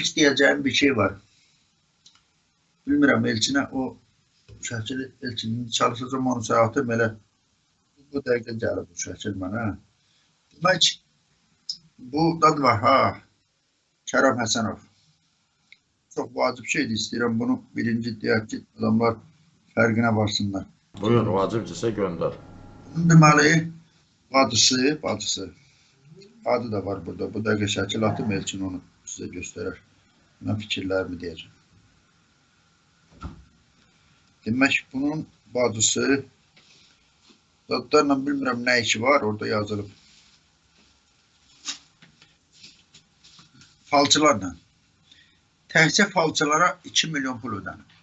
ilk deyəcəyim bir şey var. Bilmirəm Elçinə o şəkil Elçinin çalışacağım onu sayatım elə bu dəqiqə gəlib bu şəkil mənə. Demək bu dad var ha. Kərəm Həsənov. Çox vacib şeydir. İstəyirəm bunu birinci deyək ki, adamlar fərqinə varsınlar. Buyur, vacibdirsə göndər. Deməli bacısı, bacısı. Adı da var burada. Bu dəqiqə şəkil atım Elçin onu sizə göstərər. Mən fikirlərimi deyəcəm. Demək bunun bacısı Dadlarla bilmirəm nə işi var, orada yazılıb. Falçılarla. Təkcə falçılara 2 milyon pul ödənib.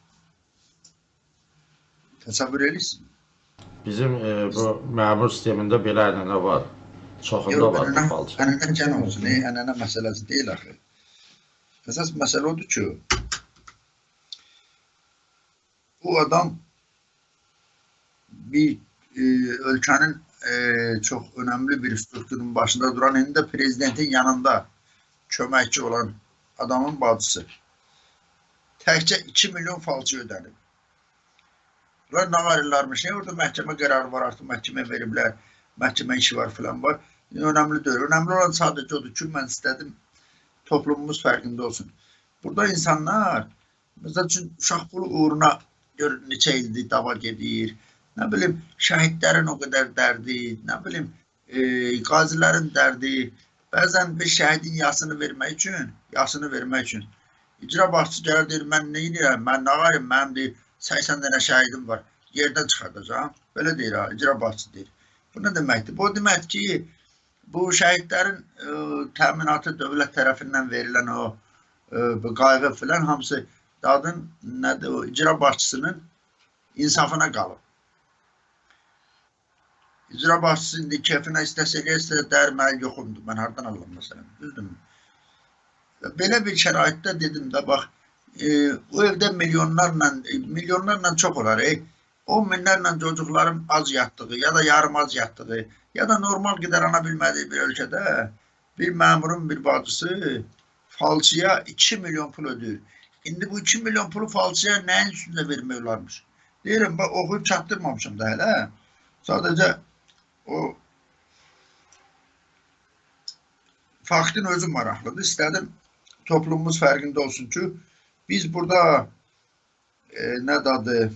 Təsəvvür edirsiniz? Bizim e, bu məmur sistemində belə ənənə var. Çoxunda var bu falçı. Ənənə gən olsun, ənənə məsələsi deyil axı. Əsas məsələ odur ki, bu adam bir e, ölkənin e, çox önəmli bir strukturun başında duran, indi də prezidentin yanında köməkçi olan adamın bacısı. Təkcə 2 milyon falçı ödənib. Bunlar nə verirlərmiş? Ne? Orada məhkəmə qərarı var, artıq məhkəmə veriblər, məhkəmə işi var filan var. Önəmli deyil. Önəmli olan sadəcə odur ki, mən istədim toplumumuz fərqində olsun. Burada insanlar, məsəl üçün, uşaq pulu uğruna gör neçə ildir dava gedir, nə bilim, şəhidlərin o qədər dərdi, nə bilim, e, qazilərin dərdi, bəzən bir şəhidin yasını vermək üçün, yasını vermək üçün icra başçısı gəlir deyir, mən nə edirəm, mən nə varım, mənim deyir, 80 dənə şəhidim var, yerdən çıxardacağam. Belə deyir ha, icra başçısı deyir. Bu nə deməkdir? Bu deməkdir ki, bu şəhidlərin ə, təminatı dövlət tərəfindən verilən o ə, bu qayğı filan hamısı dadın nədir o icra başçısının insafına qalıb. İcra başçısı indi kefinə istəsə eləyirsə dərməli yoxumdur. Mən hardan alıram məsələn? Düzdürmü? Belə bir şəraitdə dedim də bax e, o evdə milyonlarla milyonlarla çox olar. E, 10 minlərlə çocukların az yatdığı ya da yarım az yatdığı ya da normal qidarana bilmədiyi bir ölkədə bir məmurun bir bacısı falçıya 2 milyon pul ödəyir. İndi bu 2 milyon pulu falçıya nəyin üstündə vermək olarmış? Deyirəm, bax, oxuyub çatdırmamışım da hələ. Sadəcə o faktın özü maraqlıdır. İstədim toplumumuz fərqində olsun ki, biz burada e, nə dadı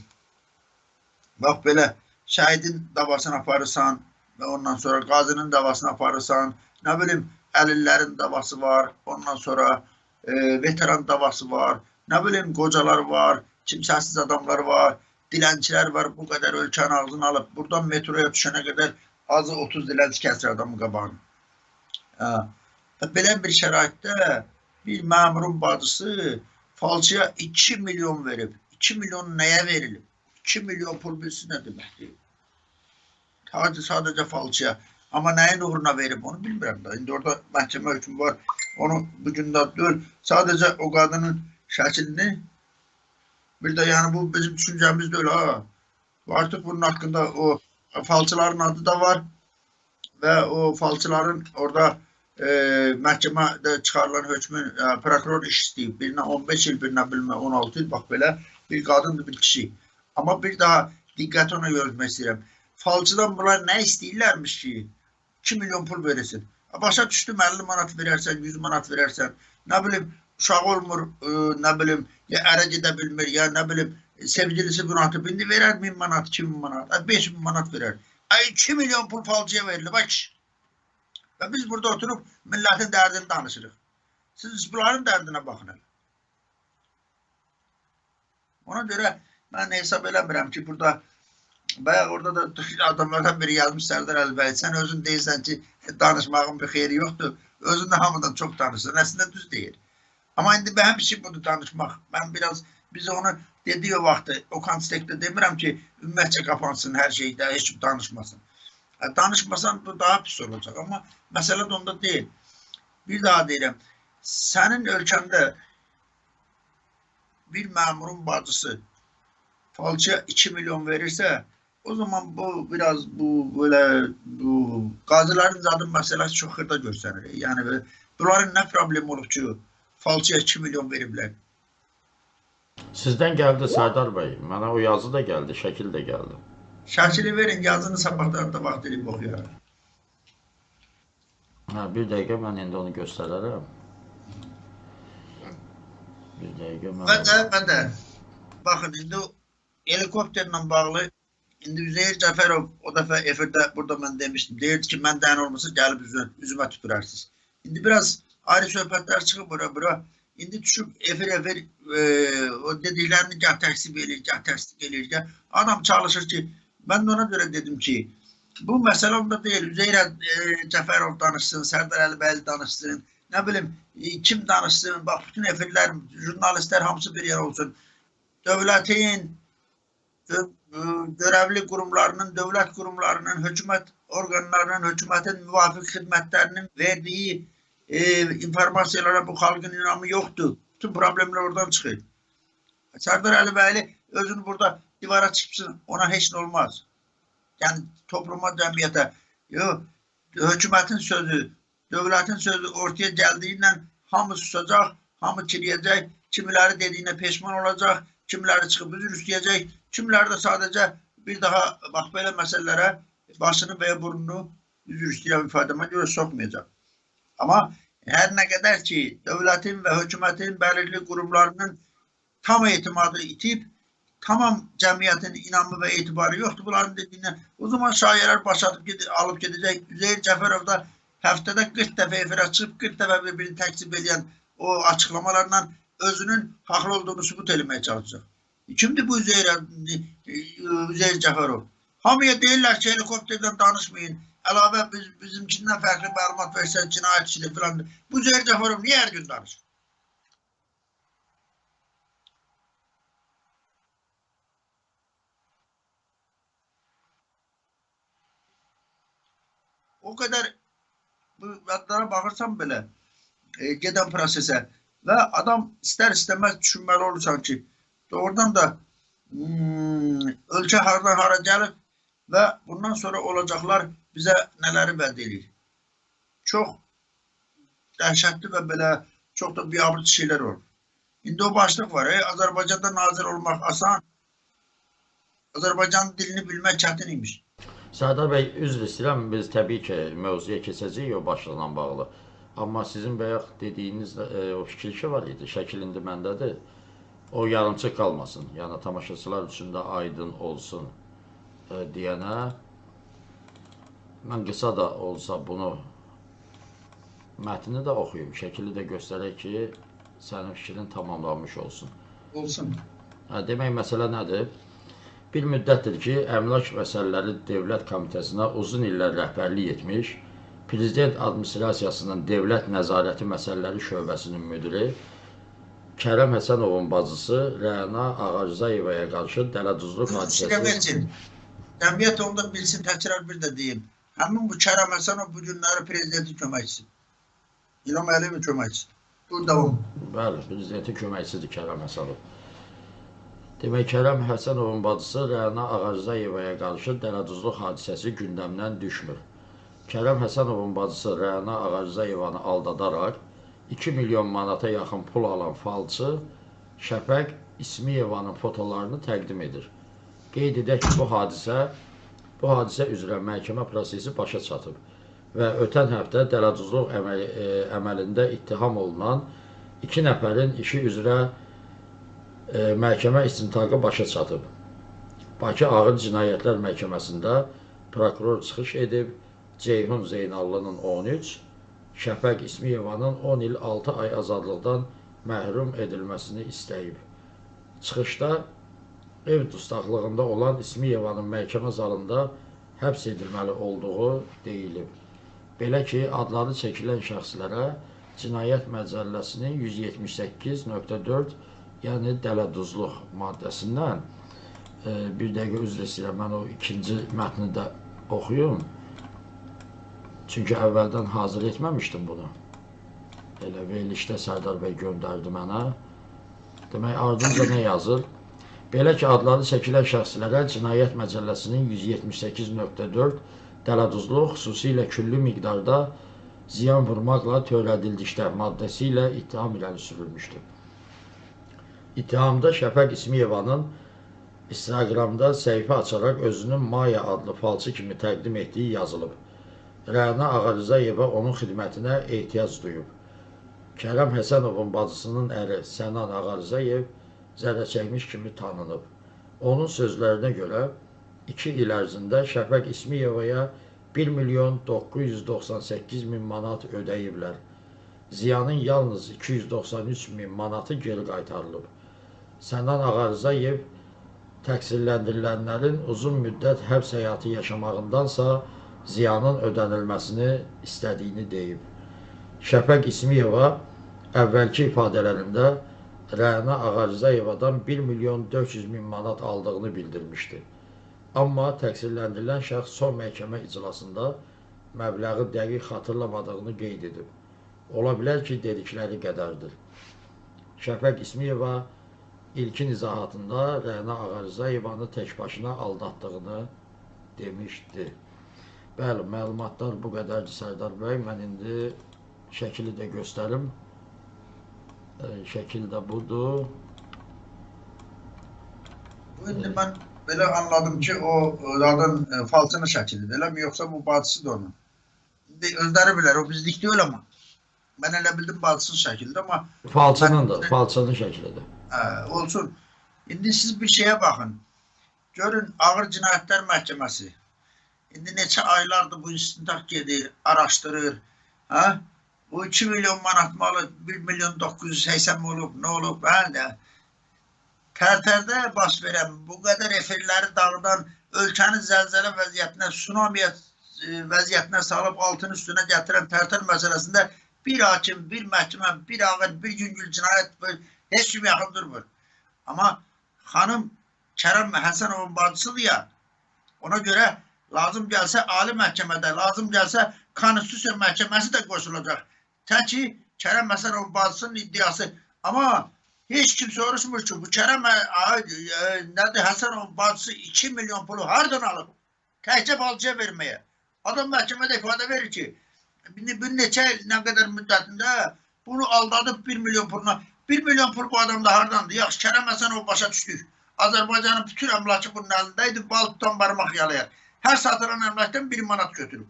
bax belə şəhidin davasını aparırsan və ondan sonra qazının davasını aparırsan, nə bilim əlillərin davası var, ondan sonra e, veteran davası var, nə bilim qocalar var, kimsəsiz adamlar var, dilənçilər var, bu qədər ölkənin ağzını alıb, buradan metroya düşənə qədər azı 30 dilənçi kəsir adamın qabağını. Hə. Belə bir şəraitdə bir məmurun bacısı falçıya 2 milyon verib. 2 milyon nəyə verilib? 2 milyon pul bilsin nə deməkdir? Sadəcə, sadəcə falçıya. Amma nəyin uğruna verib onu bilmirəm da. İndi orada məhkəmə hökmü var. Onu bu gün də deyil. Sadəcə o qadının şəklini bir də yəni bu bizim düşüncəmiz deyil ha. Artıq bunun haqqında o falçıların adı da var və o falçıların orada e, məhkəmədə çıxarılan hökmün e, prokuror iş istəyib. Birinə 15 il, birinə bilmə 16 il, bax belə bir qadındır, bir kişi. Amma bir daha diqqət ona yönəltmək istəyirəm. Falcıdan bunlar nə istəyirlərmiş ki, 2 milyon pul verirsin. Başa düşdüm 50 manat verərsən, 100 manat verərsən, nə bilim uşaq olmur, ə, e, nə bilim ya ərə gedə bilmir, ya nə bilim sevgilisi bunu atıb indi verər 1000 manat, 2000 manat, 5000 manat verər. Ay 2 milyon pul falcıya verilir. Bax Və biz burada oturub millətin dərdini danışırıq. Siz bunların dərdinə baxın. Ona görə mən hesab eləmirəm ki, burada bayaq orada da adamlardan biri yazmış Sərdar Əlbəy, sən özün deyirsən ki, danışmağın bir xeyri yoxdur. Özün də hamıdan çox danışırsan. Əslində düz deyir. Amma indi bir şey budur danışmaq. Mən biraz biz onu dediği o vaxtı o kontekstdə demirəm ki, ümumiyyətcə qapansın hər şeydə, heç kim danışmasın. danışmasan bu daha pis olacak ama mesele de onda değil. Bir daha deyirəm, sənin ölkəndə bir məmurun bacısı falçıya 2 milyon verirse o zaman bu biraz bu böyle bu qazilərin zadı məsələsi çox xırda görsənir. Yəni bunların nə problemi olub ki, falçıya 2 milyon veriblər. Sizdən gəldi Sərdar bəy. Mənə o yazı da gəldi, şəkil də gəldi. Şəkili verin, yazını sabahdan da vaxt edib oxuyarım. Hə, bir dəqiqə mən indi onu göstərərəm. Bir dəqiqə mən. Və də, və də, baxın, indi helikopterlə bağlı, indi Üzeyir Cəfərov o dəfə efirdə burada mən demişdim, deyirdi ki, mən dən olmasa gəlib üzü, üzümə tüpürərsiniz. İndi biraz ayrı söhbətlər çıxıb bura, bura. İndi düşüb efir efir e, o dediklərini gah təksib eləyir, gah təsdiq eləyir, gah adam çalışır ki, mən ona görə dedim ki, bu məsələ onda deyil. Üzeyir e, Cəfərov danışsın, Sərdar Əlibəyli danışsın, nə bilim, e, kim danışsın, bax bütün efirlər, jurnalistlər hamısı bir yer olsun. Dövlətin gö- görevli kurumlarının, devlet kurumlarının, hükümet organlarının, hükümetin müvafiq xidmətlərinin verdiği e, informasiyalara bu xalqın inamı yoktu. Bütün problemler oradan çıkıyor. Serdar Əlibəyli özünü burada divara çıksın, ona nə olmaz. Yani topluma, cəmiyyətə, yok, hökumətin sözü, devletin sözü ortaya gəldiyindən hamı susacaq, hamı kiriyəcək, kimiləri dediyinə peşman olacaq, kimiləri çıxıb üzr istəyəcək, kimiləri də sadəcə bir daha bax belə məsələlərə başını və ya burnunu üzr istəyirəm ifadəmə görə sokmayacaq. Amma hər nə qədər ki, dövlətin və hökumətin bəlirli qurumlarının tam etimadı itib, tamam cəmiyyətin inamı və etibarı yoxdur bunların dediyinə. O zaman şairlər başlayıb ged alıb gedəcək. Üzeyir Cəfərov da həftədə 40 dəfə efirə çıxıb 40 dəfə bir-birini təksib edən o açıqlamalarla özünün haqlı olduğunu sübut etməyə çalışacaq. Kimdir bu Üzeyir, Üzeyir Cəfərov? Hamıya deyirlər ki, helikopterdən danışmayın. Əlavə biz, bizimkindən fərqli məlumat versən cinayətçidir filan. Bu Üzeyir Cəfərov niyə hər gün danışır? O qədər bu adlara baxırsan belə e, gedən prosesə və adam istər istəməz düşünməli olursan ki, doğrudan da hmm, ölkə hardan hara gəlir və bundan sonra olacaqlar bizə nələri vəd edir. Çox dəhşətli və belə çox da biabırçı şeylər olur. İndi o başlıq var. E, Azərbaycanda nazir olmaq asan, Azərbaycan dilini bilmək çətin imiş. Sərdar bəy, üzr istəyirəm, biz təbii ki, mövzuya keçəcəyik o başlıqla bağlı. Amma sizin bayaq dediyiniz e, o fikir ki var idi, şəkil indi məndədir. O yarımçıq qalmasın. Yəni tamaşaçılar üçün də aydın olsun e, deyənə mən qısa da olsa bunu mətni də oxuyum, şəkili də göstərək ki, sənin fikrin tamamlanmış olsun. Olsun. Hə, demək məsələ nədir? Bir müddətdir ki, Əmlak Məsələləri Dövlət Komitəsinə uzun illər rəhbərlik etmiş, Prezident Administrasiyasının Dövlət Nəzarəti Məsələləri Şöbəsinin müdiri Kərəm Həsənovun bacısı Rəna Ağaczayevaya qarşı dələduzluq hadisəsi. Cəmiyyət onu da bilsin, təkrar bir də deyim. Həmin bu Kərəm Həsənov bu günləri prezidentin köməkçisi. İlham Əliyevin köməkçisi. Bu davam. Bəli, prezidentin köməkçisidir Kərəm Həsənov. Demək, Kərəm Həsənovun bacısı Rəna Ağaczayevaya qarşı dələduzluq hadisəsi gündəmdən düşmür. Kərəm Həsənovun bacısı Rəna Ağaczayevanı aldadaraq 2 milyon manata yaxın pul alan falçı Şəfəq İsmiyevanın fotolarını təqdim edir. Qeyd edək ki, bu hadisə bu hadisə üzrə məhkəmə prosesi başa çatıb və ötən həftə dələduzluq əməli, e, əməlində ittiham olunan iki nəfərin işi üzrə e, məhkəmə istintaqı başa çatıb. Bakı Ağır Cinayətlər Məhkəməsində prokuror çıxış edib, Ceyhun Zeynallının 13, Şəfəq İsmiyevanın 10 il 6 ay azadlıqdan məhrum edilməsini istəyib. Çıxışda ev dustaqlığında olan İsmiyevanın məhkəmə zalında həbs edilməli olduğu deyilib. Belə ki, adları çəkilən şəxslərə Cinayət Məcəlləsinin 178.4 yəni dələduzluq maddəsindən e, bir dəqiqə üzr istəyirəm, mən o ikinci mətni də oxuyum. Çünki əvvəldən hazır etməmişdim bunu. Elə verilişdə Sərdar bəy göndərdi mənə. Demək, ardınca nə yazır? Belə ki, adları çəkilən şəxslərə Cinayət Məcəlləsinin 178.4 dələduzluq xüsusilə küllü miqdarda ziyan vurmaqla törədildikdə maddəsi ilə ittiham irəli sürülmüşdür. İttihamda Şəfəq İsmiyevanın Instagramda səhifə açaraq özünün Maya adlı falçı kimi təqdim etdiyi yazılıb. Rəna Ağarizayeva onun xidmətinə ehtiyac duyub. Kərəm Həsənovun bacısının əri Sənan Ağarizayev zərər çəkmiş kimi tanınıb. Onun sözlərinə görə 2 il ərzində Şəfəq İsmiyevaya 1 milyon 998 min manat ödəyiblər. Ziyanın yalnız 293 min manatı geri qaytarılıb. Sənan Ağarizayev təqsirləndirilənlərin uzun müddət həbs həyatı yaşamağındansa ziyanın ödənilməsini istədiyini deyib. Şəfəq İsmiyeva əvvəlki ifadələrində Rəna Ağarizayevadan 1 milyon 400 min manat aldığını bildirmişdi. Amma təqsirləndirilən şəxs son məhkəmə iclasında məbləği dəqiq xatırlamadığını qeyd edib. Ola bilər ki, dedikləri qədərdir. Şəfəq İsmiyeva ilkin izahatında Rəna Ağarizayevanı tək başına aldatdığını demişdi. Bəli, məlumatlar bu qədərdir Sərdar bəy. Mən indi şəkili də göstərim. E, şəkil də budur. Bu indi mən belə anladım ki, o adın e, falçının şəklidir, eləmi? Yoxsa bu bacısıdır onun. İndi özləri bilər, o bizlik deyil amma. Mən elə bildim bacısının şəklidir, amma Falçınındır, falçının şəklidir. hə, olsun. İndi siz bir şeyə baxın. Görün, Ağır Cinayətlər Məhkəməsi. İndi neçə aylardır bu istintaq gedir, araşdırır. Hə? Bu 2 milyon manat malı 1 milyon 980 mi olub, nə olub, hə də. Tərtərdə baş verən bu qədər efirləri dağıdan ölkəni zəlzələ vəziyyətinə, tsunamiyə e, vəziyyətinə salıb altın üstünə gətirən tərtər məsələsində bir hakim, bir məhkəmə, bir ağır, bir yüngül cinayət heç kim yaxın durmur. Amma xanım Kərəm Həsənovun bacısıdır ya, ona görə lazım gəlsə ali məhkəmədə, lazım gəlsə konstitusiya məhkəməsi də qoşulacaq. Təki Kərəm Həsənovun bacısının iddiası. Amma heç kim soruşmur ki, bu Kərəm nədir Həsənovun bacısı 2 milyon pulu hardan alıb? Təkcə balcıya verməyə. Adam məhkəmədə ifadə verir ki, bu neçə nə qədər müddətində bunu aldadıb 1 milyon puluna. 1 milyon pul bu adamda hardandır? Yaxşı, Kərəm Həsənov başa düşdük. Azərbaycanın bütün əmlakı bunun əlindəydi, bal tutan barmaq yalayar. Hər satılan əmlakdan 1 manat götürüb.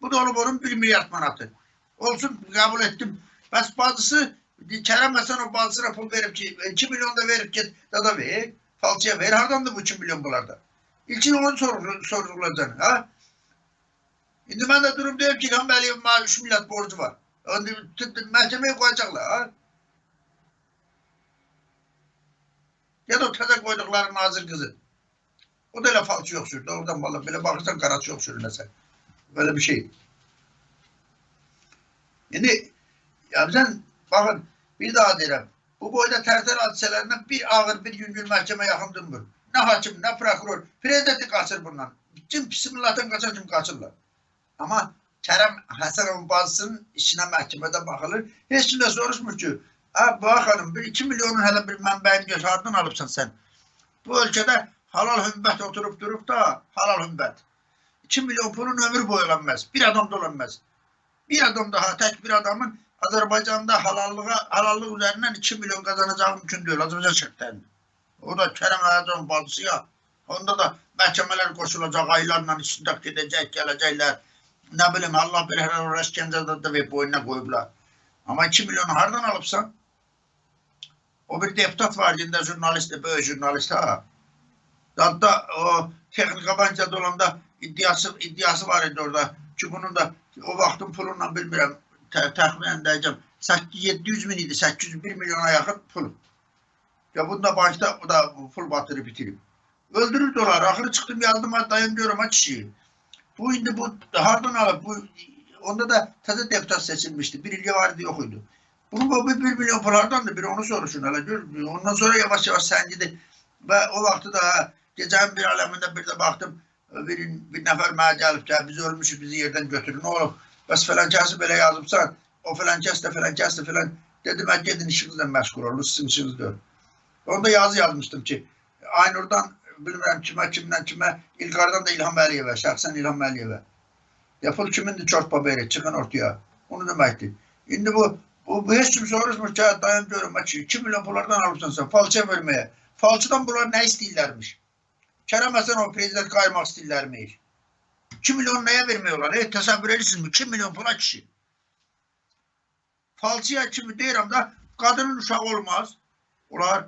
Bu da olub onun 1 milyard manatı. Olsun, qəbul etdim. Bəs bacısı, Kərəm Həsənov bacısına pul verib ki, 2 milyon da verib ki, dada ver, falçıya ver. Hardandır bu 2 milyon bunlarda? İlkin onu sorur, sorulacaksın, ha? İndi mən də durub deyim ki, İlham Əliyevin mənə 3 milyard borcu var. İndi t- t- məhkəməyə qoyacaqlar, ha? Ya da o təzə qoyduqları nazir qızı. O da elə falçı yox sürdü. Oradan valla belə baxırsan qaraçı yox sürünəsən. Böyle bir şey. İndi ya sən baxın bir daha deyirəm. Bu boyda tərtər hadisələrindən bir ağır bir yüngül məhkəmə yaxın durmur. Nə hakim, nə prokuror. Prezidenti qaçır bundan. Bütün pis millətin qaçan kimi qaçırlar. Amma Kərəm Həsənovun bacısının işinə məhkəmədə baxılır. Heç kim də soruşmur ki, "A, bax xanım, bir 2 milyonun hələ bir mənbəyini gör, hardan alıbsan sən?" Bu ölkədə halal hümbət oturub durub da, halal hümbət. 2 milyon pulun ömür boyu ölenmez. Bir adam da ölenmez. Bir adam daha tek bir adamın Azerbaycan'da halallığa, halallık üzerinden 2 milyon kazanacağı mümkün değil. Azerbaycan şartlarında. O da Kerem Erdoğan bacısı ya. Onda da məhkəmələr qoşulacaq, aylarla istintaq gedəcək, gələcəklər. Nə bilim, Allah bir hər uğraş Gəncədə də və boynuna qoyublar. Amma 2 milyonu hardan alıbsan? O bir deputat var, yine jurnalist, böyle jurnalist ha. Hatta o texnika bankada olanda iddiası iddiası var idi orada ki bunun da o vaxtın pulunla bilmirəm tə- təxminən deyəcəm 700 min idi 801 milyona yaxın pul. Ya bunda bankda o da pul batırıb bitirib. Öldürürdü onlar. Axırı çıxdım yazdım dayım diyorum ha kişi. Bu indi bu hardan alıb bu onda da təzə deputat seçilmişdi. Bir ilgi vardı yok idi. Bunun bu 1 milyon pul hardandı? Bir onu soruşun hele gör. Ondan sonra yavaş yavaş səngidi. Və o vaxtı da gecənin bir aləmində bir də baxdım bir, bir gəlib ki, biz ölmüşük, bizi yerdən götürün. Olub? Bəs filan kəsi belə yazıbsan, o filan kəs də filan kəs də filan. Dedim, mən gedin işinizlə məşğul olun, sizin işiniz deyil. Onda yazı yazmışdım ki, Aynurdan bilmirəm kimə, kimdən kimə, İlqardan da İlham Əliyevə, şəxsən İlham Əliyevə. Ya pul kimindir çort baberi, çıxın ortaya. Onu deməkdir. İndi bu bu, bu heç kim soruşmur ki, dayan bak, 2 milyon pullardan alıbsan sen falçıya vermeye. Falçıdan bunlar ne istəyirlərmiş? Kerem Hasan o prezident kaymak istəyirlərmiş. 2 milyon neye vermiyorlar? E, təsəvvür edirsiniz mi? 2 milyon pula kişi. Falçıya kimi deyirəm da kadının uşağı olmaz. Onlar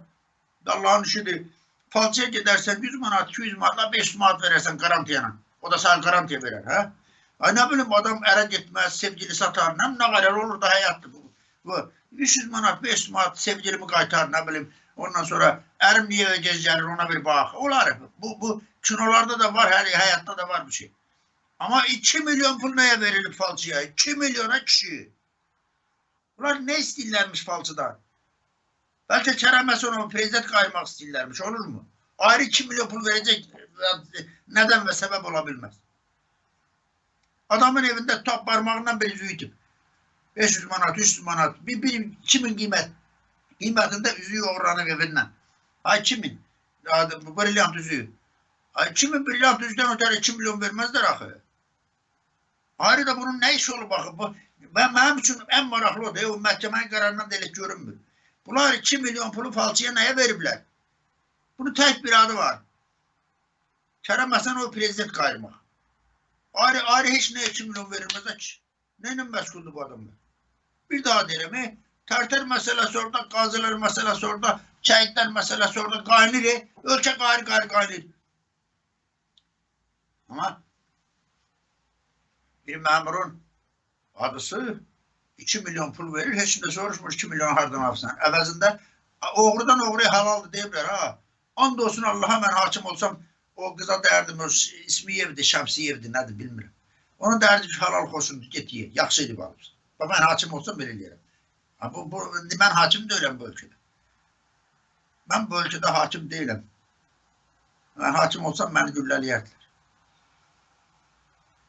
Allah'ın işidir. Falçıya gidersen 100 manat, 200 manat, 500 manat verirsen garantiyana. O da sana garantiye verir. Ha? Ay ne bileyim adam ere gitmez, sevgili satar. Ne, ne kadar olur da hayatta bu. bu. 300 manat, 500 manat sevgilimi kaytar ne bileyim. Ondan sonra erim niye eve gelir ona bir bak. Olar. Bu, bu kinolarda da var, her hayatta da var bir şey. Ama 2 milyon pul neye verilir falçıya? 2 milyona kişi. Ulan ne istillermiş falçıdan? Belki Kerem Esonov'un prezident kaymak istillermiş olur mu? Ayrı 2 milyon pul verecek neden ve sebep olabilmez. Adamın evinde top parmağından bir yüzüğü tip. 500 manat, 300 manat. Bir, bir kimin kıymet? Kıymetinde yüzüğü oğranın evinden. Ay kimin? Brilyant yüzüğü. Ay kimin brilyant yüzüğünden ötürü 2 milyon vermezler axı. Ayrı da bunun ne işi olur bakın. Bu, ben benim için en maraqlı o da o məhkəmənin qərarından da elə görünmür. Bunlar 2 milyon pulu falçıya nəyə veriblər? Bunun tek bir adı var. Kerem Hasanov prezident kayırmaq. Ayrı, ayrı heç nə 2 milyon verilməz ki. Neyle məşğuldur bu adamlar? Bir daha deyirəm, tərtər məsələsi orada, qazılar məsələsi orada, şəhidlər məsələsi orada qaynır, ölkə qayrı qayrı qaynır. Ama bir memurun adısı 2 milyon pul verir, heç də soruşmur 2 milyon hardan alsan. Əvəzində oğrudan oğruya halaldır deyiblər ha. And olsun Allah'a mən hakim olsam o kıza derdim o İsmiyev'di, Şemsiyev'di nedir bilmiyorum. Onun derdi ki halal olsun git ye. Yaxşıydı balık. Bak ben hakim olsam böyle yerim. Bu, bu, ben hakim değilim bu ülkede. Ben bu ülkede hakim değilim. Ben hakim olsam beni gülleleyerdiler.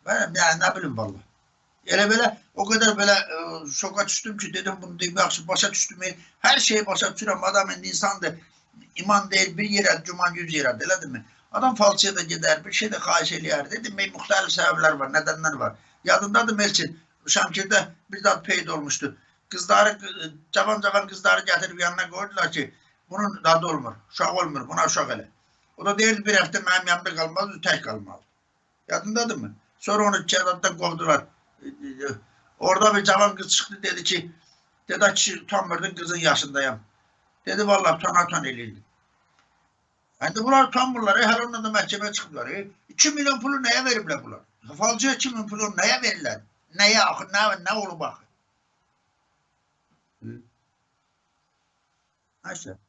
Ben yani ne bileyim vallahi. Elə belə o kadar böyle e, şoka düştüm ki dedim bunu deyim yaxşı başa düştüm. Her şeyi başa düşürəm. Adam indi insandır. İman değil bir yere, cuman yüz yere, elədir mi? Adam falçıya da gider, bir şey de xahiş eləyər. Dedim, müxtəlif səbəblər var, nedenler var. Yadındadır Melçin, Şamkir'de bir zat peyda olmuştu. Kızları, cavan cavan kızları getirip yanına koydular ki, bunun dadı olmur, uşaq olmur, buna uşaq elə. O da deyirdi, bir hafta mənim yanımda kalmaz, tek kalmalı. Yadındadır mı? Sonra onu çedatdan kovdular. Orada bir cavan kız çıktı dedi ki, dedi ki, utanmırdın kızın yaşındayım. Dedi vallahi utan utan elildi. Yani bunlar utanmırlar. Her ondan da mahkemeye çıktılar. E, 2 milyon pulu neye verirler bunlar? Falcıya 2 milyon pulu neye verirler? Neye akı, ne, ne olur bakın. acha?